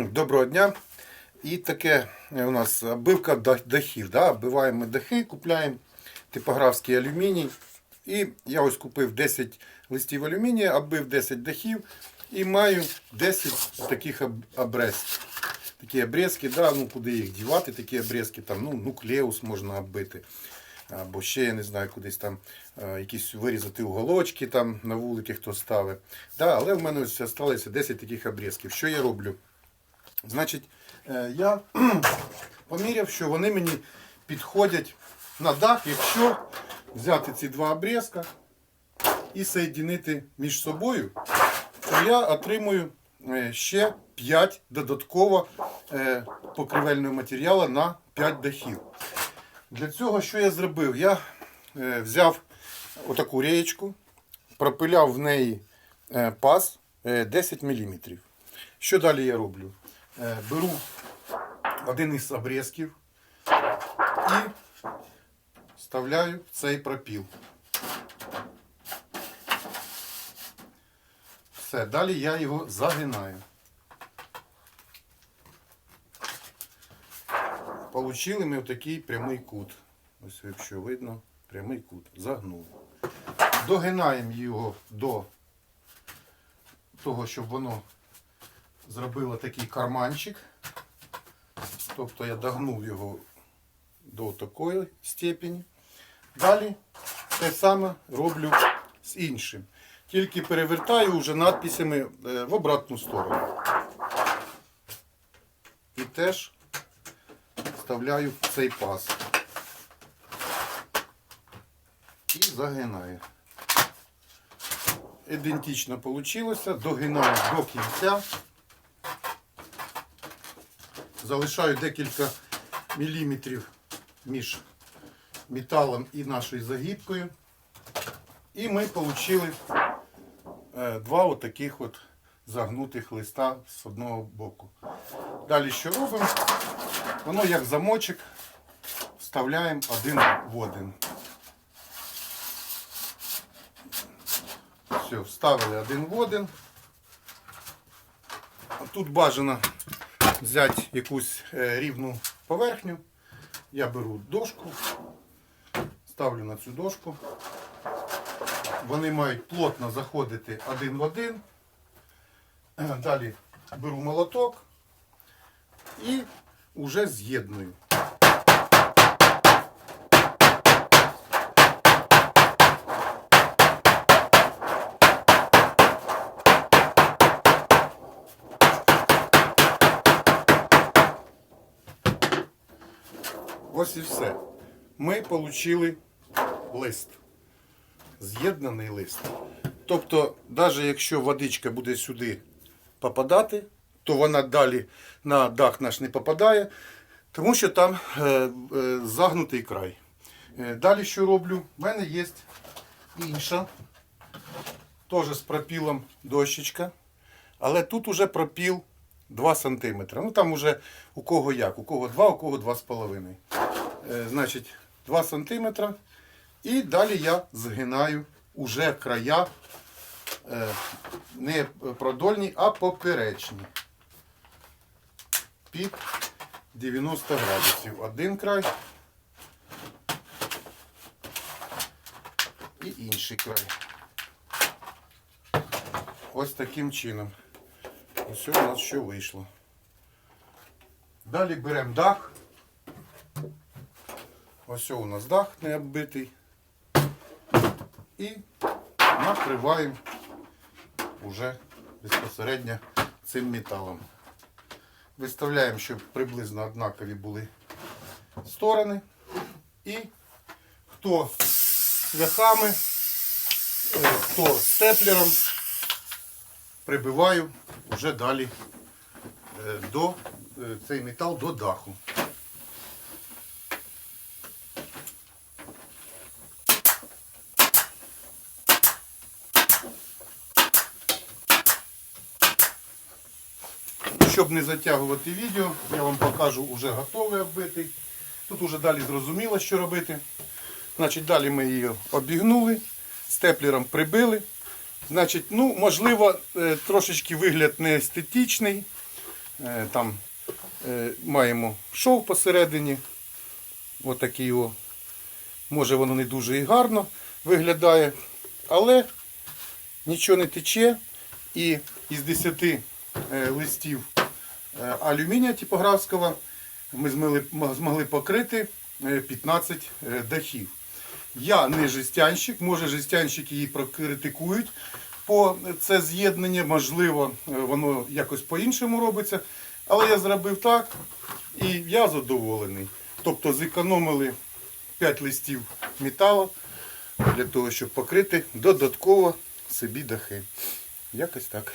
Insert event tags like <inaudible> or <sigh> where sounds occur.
Доброго дня. І таке у нас оббивка дахів. Да? Оббиваємо дахи, купляємо типографський алюміній. І я ось купив 10 листів алюмінія, оббив 10 дахів і маю 10 таких об- Такі обрезки, да, ну куди їх дівати, такі обрезки, там, ну, нуклеус можна оббити. Або ще, я не знаю, кудись там е, якісь вирізати уголочки там на вулики хто ставить. Да, але в мене ось залишилося 10 таких обрезків. Що я роблю? Значить, е, я <clears throat> поміряв, що вони мені підходять на дах, якщо взяти ці два обрізка і соєдинити між собою, то я отримую е, ще 5 додатково е, покривельного матеріалу на 5 дахів. Для цього що я зробив? Я взяв отаку реєчку, пропиляв в неї паз е, 10 мм. Що далі я роблю? Е, беру один із обрізків і вставляю в цей пропіл. Все, далі я його загинаю. Получили ми отакий прямий кут. Ось якщо видно, прямий кут. Загнули. Догинаємо його до того, щоб воно зробило такий карманчик. Тобто я догнув його до такої степені. Далі те саме роблю з іншим. Тільки перевертаю вже надписями е, в обратну сторону. І теж вставляю цей паз. І загинаю. Ідентично вийшло. Догинаю до кінця. Залишаю декілька міліметрів між металом і нашою загибкою. І ми отримали два отаких от загнутих листа з одного боку. Далі що робимо? Воно як замочок вставляємо один в один. Все, вставили один в один. А Тут бажано взяти якусь е, рівну поверхню. Я беру дошку, ставлю на цю дошку. Вони мають плотно заходити один в один. Далі беру молоток і вже з'єдную. Ось і все. Ми отримали лист. З'єднаний лист. Тобто, навіть якщо водичка буде сюди попадати, то вона далі на дах наш не попадає, тому що там е, е, загнутий край. Е, далі що роблю? У мене є інша, теж з пропілом дощечка, але тут уже пропіл 2 см. Ну там уже у кого як, у кого 2, у кого 2,5. Е, значить, 2 см. І далі я згинаю уже края е, не продольні, а поперечні. Під 90 градусів. Один край і інший край. Ось таким чином. Ось у нас що вийшло. Далі беремо дах. Ось у нас дах не оббитий. І накриваємо уже безпосередньо цим металом. Виставляємо, щоб приблизно однакові були сторони. І хто цвяхами, е, хто степлером, прибиваю вже далі е, до е, цей метал до даху. Щоб не затягувати відео, я вам покажу вже готовий оббитий. Тут уже далі зрозуміло, що робити. Значить, далі ми її обігнули, степлером прибили. Значить, ну, можливо, е, трошечки вигляд не естетичний. Е, Там е, маємо шов посередині. Отакий о. Може воно не дуже і гарно виглядає, але нічого не тече. І із 10 е, листів е, алюмінія типографського ми змогли, покрити е, 15 е, дахів. Я не жестянщик, може жестянщики її прокритикують по це з'єднання, можливо, е, воно якось по-іншому робиться. Але я зробив так і я задоволений. Тобто зекономили 5 листів металу для того, щоб покрити додатково собі дахи. Якось так.